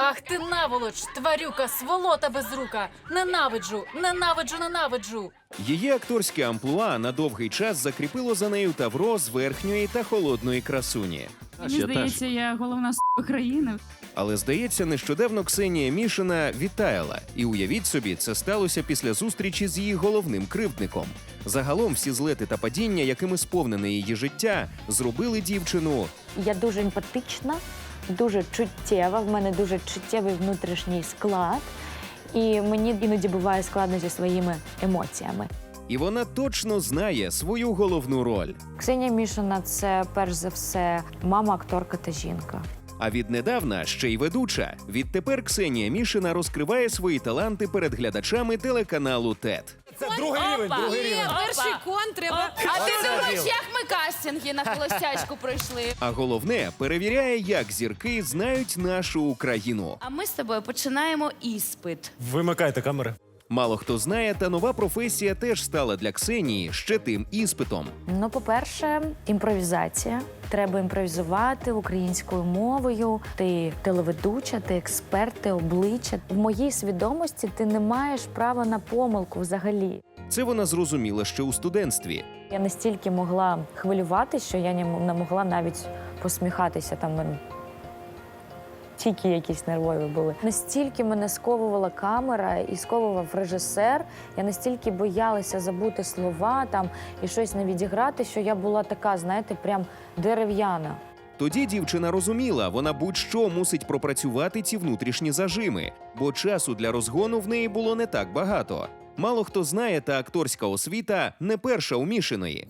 Ах ти наволоч, тварюка, сволота безрука! Ненавиджу, ненавиджу, ненавиджу! Її акторське амплуа на довгий час закріпило за нею тавро з верхньої та холодної красуні. Мені здається, я головна с*** країни. Але здається, нещодавно Ксенія Мішина відтаяла, і уявіть собі, це сталося після зустрічі з її головним кривдником. Загалом всі злети та падіння, якими сповнене її життя, зробили дівчину Я дуже емпатична, дуже чуттєва. В мене дуже чуттєвий внутрішній склад. І мені іноді буває складно зі своїми емоціями. І вона точно знає свою головну роль. Ксенія Мішина це перш за все мама, акторка та жінка. А віднедавна ще й ведуча. Відтепер Ксенія Мішина розкриває свої таланти перед глядачами телеканалу ТЕТ. Це другий рівень, другий рівень. перший кон треба. А ти думаєш, як ми кастинги на холостячку пройшли? А головне перевіряє, як зірки знають нашу Україну. А ми з тобою починаємо іспит. Вимикайте камери. Мало хто знає, та нова професія теж стала для Ксенії ще тим іспитом. Ну, по-перше, імпровізація. Треба імпровізувати українською мовою. Ти телеведуча, ти експерт, ти обличчя. В моїй свідомості ти не маєш права на помилку взагалі. Це вона зрозуміла ще у студентстві. Я настільки могла хвилюватися, що я не могла навіть посміхатися там. Тільки якісь нервові були. Настільки мене сковувала камера і сковував режисер. Я настільки боялася забути слова там і щось не відіграти, що я була така, знаєте, прям дерев'яна. Тоді дівчина розуміла, вона будь-що мусить пропрацювати ці внутрішні зажими, бо часу для розгону в неї було не так багато. Мало хто знає, та акторська освіта не перша у Мішиної.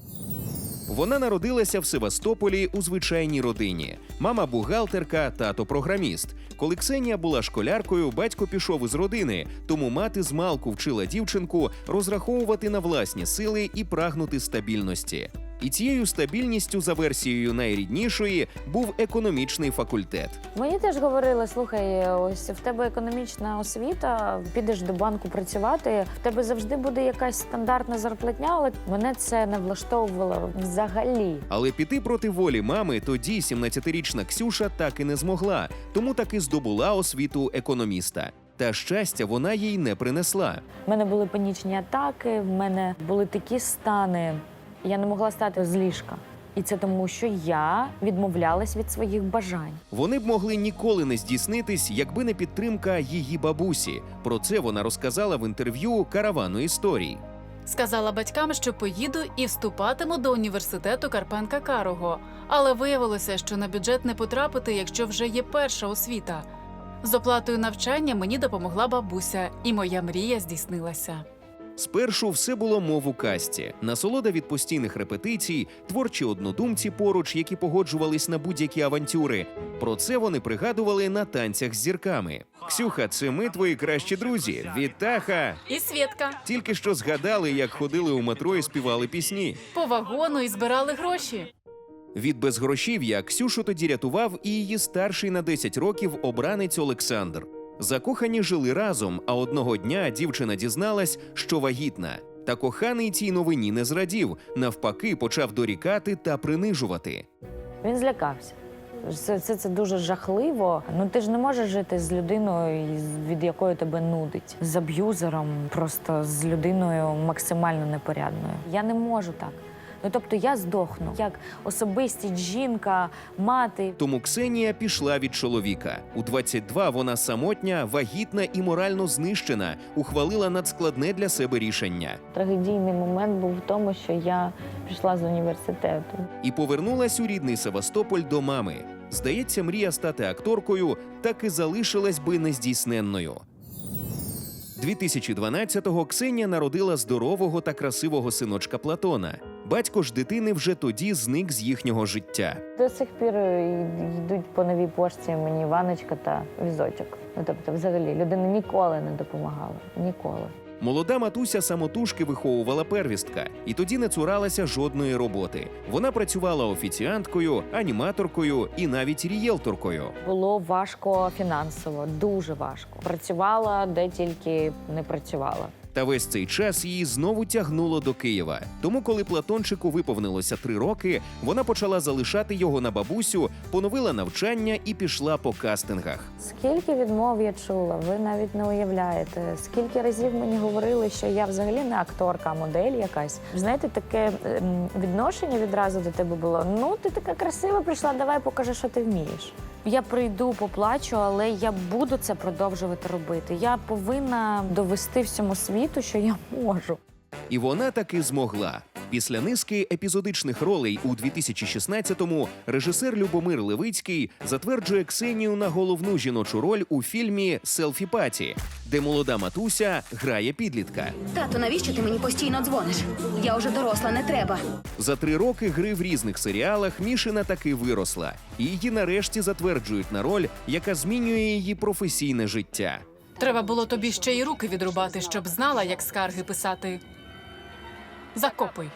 Вона народилася в Севастополі у звичайній родині. Мама бухгалтерка, тато програміст. Коли Ксенія була школяркою, батько пішов із родини, тому мати змалку вчила дівчинку розраховувати на власні сили і прагнути стабільності. І цією стабільністю, за версією найріднішої, був економічний факультет. Мені теж говорили: слухай, ось в тебе економічна освіта, підеш до банку працювати. В тебе завжди буде якась стандартна зарплатня, але мене це не влаштовувало взагалі. Але піти проти волі мами тоді 17-річна Ксюша так і не змогла, тому таки здобула освіту економіста. Та щастя вона їй не принесла. В мене були панічні атаки, в мене були такі стани. Я не могла стати з ліжка. І це тому, що я відмовлялась від своїх бажань. Вони б могли ніколи не здійснитись, якби не підтримка її бабусі. Про це вона розказала в інтерв'ю каравану історій. Сказала батькам, що поїду і вступатиму до університету Карпенка Карого. Але виявилося, що на бюджет не потрапити, якщо вже є перша освіта. З оплатою навчання мені допомогла бабуся, і моя мрія здійснилася. Спершу все було мов у касті, насолода від постійних репетицій, творчі однодумці поруч, які погоджувались на будь-які авантюри. Про це вони пригадували на танцях з зірками. Ксюха, це ми твої кращі друзі. Вітаха! І Свєтка Тільки що згадали, як ходили у метро і співали пісні. по вагону і збирали гроші. Від безгрошів'я Ксюшу тоді рятував і її старший на 10 років обранець Олександр. Закохані жили разом, а одного дня дівчина дізналась, що вагітна. Та коханий цій новині не зрадів, навпаки, почав дорікати та принижувати. Він злякався. Це, це, це дуже жахливо. Ну ти ж не можеш жити з людиною, від якої тебе нудить, з аб'юзером, просто з людиною максимально непорядною. Я не можу так. Ну тобто я здохну як особистість, жінка, мати. Тому Ксенія пішла від чоловіка. У 22 вона самотня, вагітна і морально знищена, ухвалила надскладне для себе рішення. Трагедійний момент був в тому, що я пішла з університету. і повернулась у рідний Севастополь до мами. Здається, мрія стати акторкою так і залишилась би нездійсненною. 2012-го Ксенія народила здорового та красивого синочка Платона. Батько ж дитини вже тоді зник з їхнього життя. До сих пір е, йдуть по новій пошті мені ваночка та візочок. Ну тобто, взагалі, людина ніколи не допомагала. Ніколи. Молода матуся самотужки виховувала первістка і тоді не цуралася жодної роботи. Вона працювала офіціанткою, аніматоркою і навіть рієлторкою. Було важко фінансово, дуже важко. Працювала де тільки не працювала. Та весь цей час її знову тягнуло до Києва. Тому, коли Платончику виповнилося три роки, вона почала залишати його на бабусю, поновила навчання і пішла по кастингах. Скільки відмов я чула, ви навіть не уявляєте. Скільки разів мені говорили, що я взагалі не акторка, а модель якась. Знаєте, таке ем, відношення відразу до тебе було. Ну, ти така красива прийшла, давай покажи, що ти вмієш. Я прийду, поплачу, але я буду це продовжувати робити. Я повинна довести всьому світу, що я можу. І вона таки змогла. Після низки епізодичних ролей у 2016-му режисер Любомир Левицький затверджує Ксенію на головну жіночу роль у фільмі Селфі Паті, де молода матуся грає підлітка. Тато, навіщо ти мені постійно дзвониш? Я вже доросла, не треба. За три роки гри в різних серіалах Мішина таки виросла, і її нарешті затверджують на роль, яка змінює її професійне життя. Треба було тобі ще й руки відрубати, щоб знала, як скарги писати. Закопуй.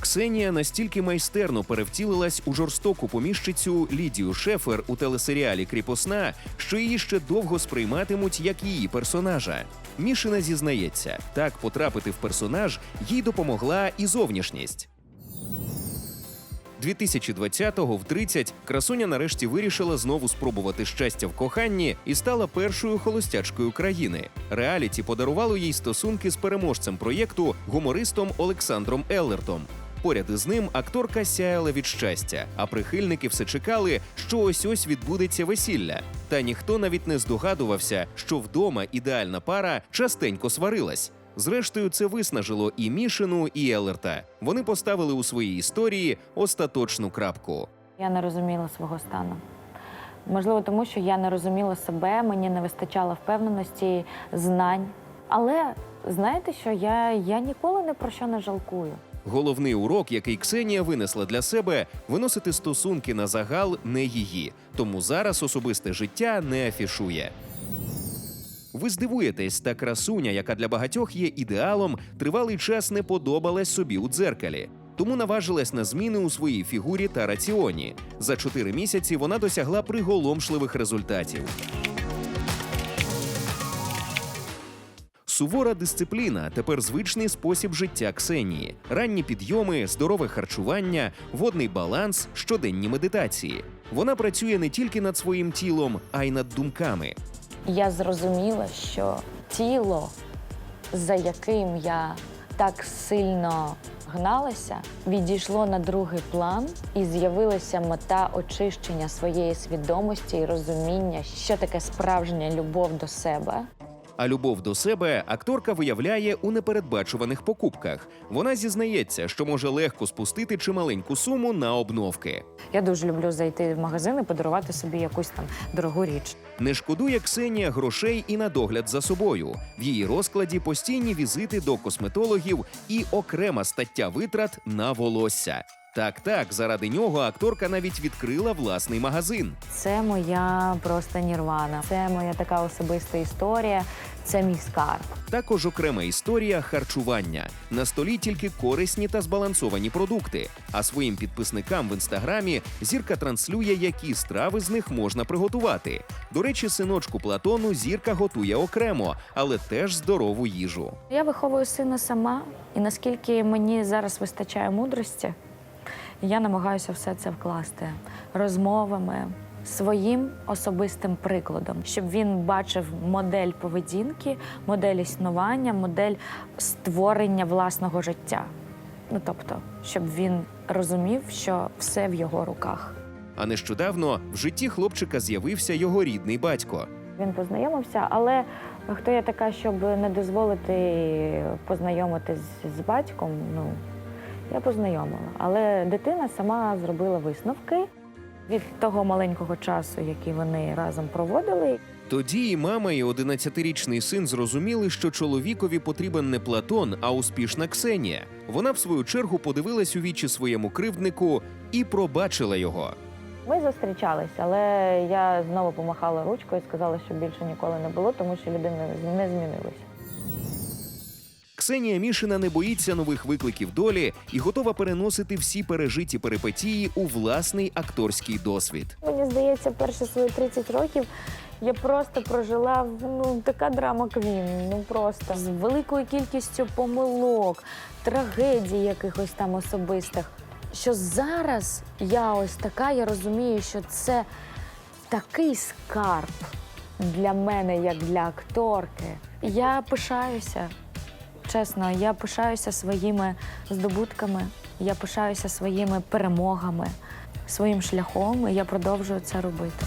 Ксенія настільки майстерно перевтілилась у жорстоку поміщицю Лідію Шефер у телесеріалі Кріпосна, що її ще довго сприйматимуть як її персонажа. Мішина зізнається, так потрапити в персонаж їй допомогла і зовнішність. 2020-го в 30 красуня нарешті вирішила знову спробувати щастя в коханні і стала першою холостячкою країни. Реаліті подарувало їй стосунки з переможцем проєкту гумористом Олександром Еллертом. Поряд із ним акторка сяяла від щастя, а прихильники все чекали, що ось ось відбудеться весілля. Та ніхто навіть не здогадувався, що вдома ідеальна пара частенько сварилась. Зрештою, це виснажило і Мішину, і Елерта. Вони поставили у своїй історії остаточну крапку. Я не розуміла свого стану. Можливо, тому що я не розуміла себе, мені не вистачало впевненості, знань. Але знаєте що, я, я ніколи не про що не жалкую. Головний урок, який Ксенія винесла для себе, виносити стосунки на загал не її, тому зараз особисте життя не афішує. Ви здивуєтесь, та красуня, яка для багатьох є ідеалом, тривалий час не подобалась собі у дзеркалі. Тому наважилась на зміни у своїй фігурі та раціоні. За чотири місяці вона досягла приголомшливих результатів. Сувора дисципліна тепер звичний спосіб життя Ксенії. Ранні підйоми, здорове харчування, водний баланс, щоденні медитації. Вона працює не тільки над своїм тілом, а й над думками. Я зрозуміла, що тіло, за яким я так сильно гналася, відійшло на другий план і з'явилася мета очищення своєї свідомості і розуміння, що таке справжня любов до себе. А любов до себе акторка виявляє у непередбачуваних покупках. Вона зізнається, що може легко спустити чималеньку суму на обновки. Я дуже люблю зайти в магазин і подарувати собі якусь там дорогу річ. Не шкодує Ксенія грошей і на догляд за собою. В її розкладі постійні візити до косметологів і окрема стаття витрат на волосся. Так, так, заради нього акторка навіть відкрила власний магазин. Це моя просто нірвана. Це моя така особиста історія. Це мій скарб. Також окрема історія харчування. На столі тільки корисні та збалансовані продукти. А своїм підписникам в інстаграмі зірка транслює, які страви з них можна приготувати. До речі, синочку Платону зірка готує окремо, але теж здорову їжу. Я виховую сина сама, і наскільки мені зараз вистачає мудрості, я намагаюся все це вкласти розмовами, своїм особистим прикладом, щоб він бачив модель поведінки, модель існування, модель створення власного життя. Ну тобто, щоб він розумів, що все в його руках. А нещодавно в житті хлопчика з'явився його рідний батько. Він познайомився, але хто я така, щоб не дозволити познайомитись з батьком? Ну я познайомила. Але дитина сама зробила висновки від того маленького часу, який вони разом проводили. Тоді і мама, і 11-річний син зрозуміли, що чоловікові потрібен не Платон, а успішна Ксенія. Вона, в свою чергу, подивилась у вічі своєму кривднику і пробачила його. Ми зустрічалися, але я знову помахала ручкою і сказала, що більше ніколи не було, тому що людина не змінилася. Ксенія Мішина не боїться нових викликів долі і готова переносити всі пережиті перипетії у власний акторський досвід. Мені здається, перші свої 30 років я просто прожила ну така драма квін. Ну просто з великою кількістю помилок, трагедій якихось там особистих. Що зараз я ось така, я розумію, що це такий скарб для мене, як для акторки. Я пишаюся. Чесно, я пишаюся своїми здобутками, я пишаюся своїми перемогами, своїм шляхом, і я продовжую це робити.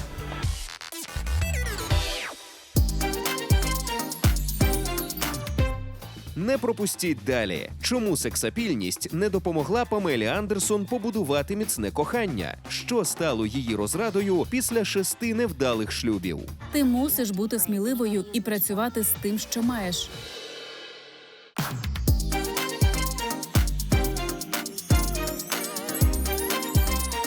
Не пропустіть далі. Чому сексапільність не допомогла Памелі Андерсон побудувати міцне кохання? Що стало її розрадою після шести невдалих шлюбів? Ти мусиш бути сміливою і працювати з тим, що маєш.